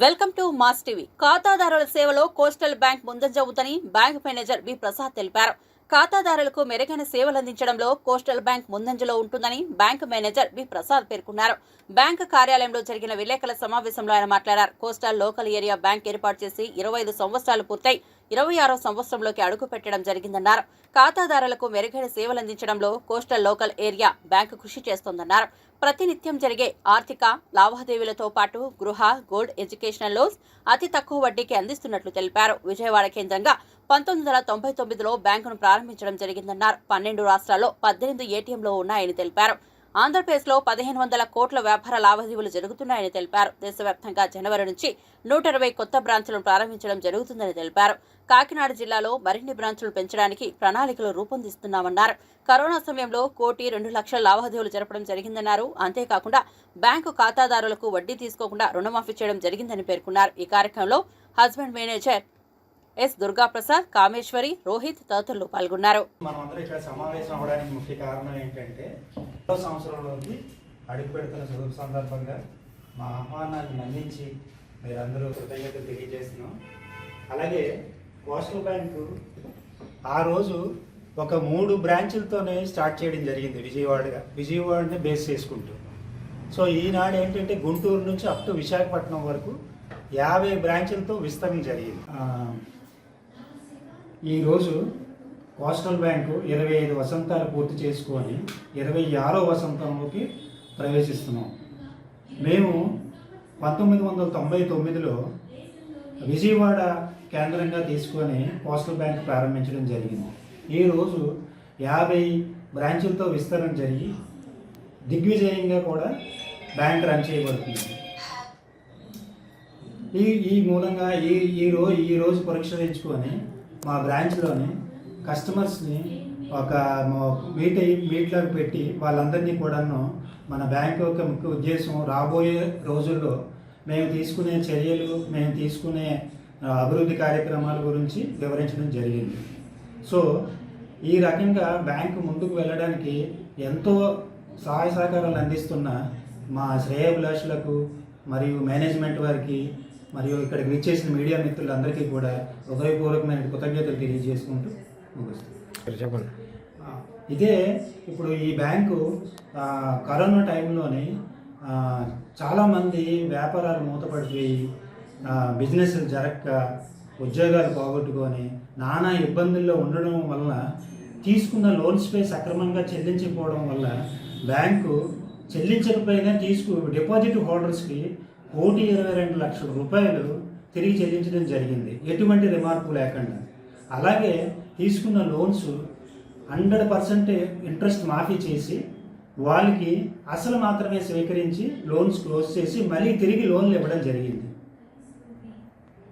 Welcome to mass TV. ఖాతాదారుల సేవలో coastal bank ముందంజవుతని బ్యాంక్ మేనేజర్ బి ప్రసాద్ తెలిపారు. ఖాతాదారులకు మెరుగైన సేవలు అందించడంలో కోస్టల్ బ్యాంక్ ముందంజలో ఉంటుందని బ్యాంక్ మేనేజర్ బి ప్రసాద్ పేర్కొన్నారు. బ్యాంక్ కార్యాలయంలో జరిగిన విలేకరుల సమావేశంలో ఆయన మాట్లాడారు. కోస్టల్ లోకల్ ఏరియా బ్యాంక్ ఏర్పాటు చేసి ఇరవై ఐదు సంవత్సరాలు పూర్తయి ఇరవై ఆరో సంవత్సరంలోకి అడుగు పెట్టడం జరిగిందన్నారు. ఖాతాదారులకు మెరుగైన సేవలు అందించడంలో కోస్టల్ లోకల్ ఏరియా బ్యాంకు కృషి చేస్తోందన్నారు. ప్రతినిత్యం జరిగే ఆర్థిక లావాదేవీలతో పాటు గృహ గోల్డ్ ఎడ్యుకేషనల్ లోన్స్ అతి తక్కువ వడ్డీకి అందిస్తున్నట్లు తెలిపారు. విజయవాడ కేంద్రంగా పంతొమ్మిది వందల తొంభై తొమ్మిదిలో బ్యాంకును ప్రారంభించడం జరిగిందన్నారు. పన్నెండు రాష్ట్రాల్లో పద్దెనిమిది ఏటీఎంలు ఉన్నాయని తెలిపారు. ఆంధ్రప్రదేశ్లో పదిహేను వందల కోట్ల వ్యాపార లావాదేవీలు జరుగుతున్నాయని తెలిపారు. దేశవ్యాప్తంగా జనవరి నుంచి నూట ఇరవై కొత్త బ్రాంచులను ప్రారంభించడం జరుగుతుందని తెలిపారు. కాకినాడ జిల్లాలో మరిన్ని బ్రాంచులు పెంచడానికి ప్రణాళికలు రూపొందిస్తున్నామన్నారు. కరోనా సమయంలో కోటి రెండు లక్షల లావాదేవీలు జరపడం జరిగిందన్నారు. అంతేకాకుండా బ్యాంకు ఖాతాదారులకు వడ్డీ తీసుకోకుండా రుణమాఫీ చేయడం జరిగిందని పేర్కొన్నారు. ఈ కార్యక్రమంలో husband manager S Durgaprasad Kameshwari Rohit తదితరులు పాల్గొన్నారు. మనమందరం ఇక్కడ సమావేశం అవడానికి ముఖ్య కారణం ఏంటంటే రెండో సంవత్సరంలోకి అడుగుపెడుతున్న శుభ సందర్భంగా మా ఆహ్వానాన్ని మన్నించి మీరందరూ కృతజ్ఞత తెలియజేస్తున్నాం. అలాగే కోస్టల్ బ్యాంకు ఆ రోజు ఒక మూడు బ్రాంచులతోనే స్టార్ట్ చేయడం జరిగింది విజయవాడగా. విజయవాడని బేస్ చేసుకుంటూ. సో ఈనాడు ఏంటంటే గుంటూరు నుంచి అప్ టు విశాఖపట్నం వరకు యాభై బ్రాంచులతో విస్తరణ జరిగింది. ఈరోజు పోస్టల్ బ్యాంకు ఇరవై ఐదు వసంతాలు పూర్తి చేసుకొని ఇరవై ఆరో వసంతంలోకి ప్రవేశిస్తున్నాం. మేము పంతొమ్మిది వందల తొంభై తొమ్మిదిలో విజయవాడ కేంద్రంగా తీసుకొని పోస్టల్ బ్యాంక్ ప్రారంభించడం జరిగింది. ఈరోజు యాభై బ్రాంచులతో విస్తరణ జరిగి దిగ్విజయంగా కూడా బ్యాంక్ రన్ చేయబడుతుంది. ఈ ఈ మూలంగా ఈ ఈ రోజు ఈ రోజు పరీక్షించుకొని మా బ్రాంచ్లోని కస్టమర్స్ని ఒక మీట్ అయ్యి మీట్లోకి పెట్టి వాళ్ళందరినీ కూడాను మన బ్యాంక్ యొక్క ముఖ్య ఉద్దేశం రాబోయే రోజుల్లో మేము తీసుకునే చర్యలు మేము తీసుకునే అభివృద్ధి కార్యక్రమాల గురించి వివరించడం జరిగింది. సో ఈ రకంగా బ్యాంకు ముందుకు వెళ్ళడానికి ఎంతో సహాయ సహకారాలు అందిస్తున్న మా శ్రేయభిలాషులకు మరియు మేనేజ్మెంట్ వారికి మరియు ఇక్కడికి విచ్చేసిన మీడియా మిత్రులందరికీ కూడా హృదయపూర్వకమైన కృతజ్ఞతలు తెలియజేసుకుంటూ చెప్పండి. ఇదే ఇప్పుడు ఈ బ్యాంకు కరోనా టైంలోని చాలామంది వ్యాపారాలు మూతపడిపోయి ఆ, బిజినెస్ జరగక ఉద్యోగాలు పోగొట్టుకొని నానా ఇబ్బందుల్లో ఉండడం వల్ల తీసుకున్న లోన్స్ పై సక్రమంగా చెల్లించకపోవడం వల్ల బ్యాంకు చెల్లించకపోయినా తీసుకు డిపాజిట్ హోల్డర్స్కి కోటి ఇరవై రెండు లక్షల రూపాయలు తిరిగి చెల్లించడం జరిగింది. ఎటువంటి రిమార్పు లేకుండా. అలాగే తీసుకున్న లోన్స్ హండ్రెడ్ పర్సెంట్ ఇంట్రెస్ట్ మాఫీ చేసి వాళ్ళకి అసలు మాత్రమే స్వీకరించి లోన్స్ క్లోజ్ చేసి మళ్ళీ తిరిగి లోన్లు ఇవ్వడం జరిగింది.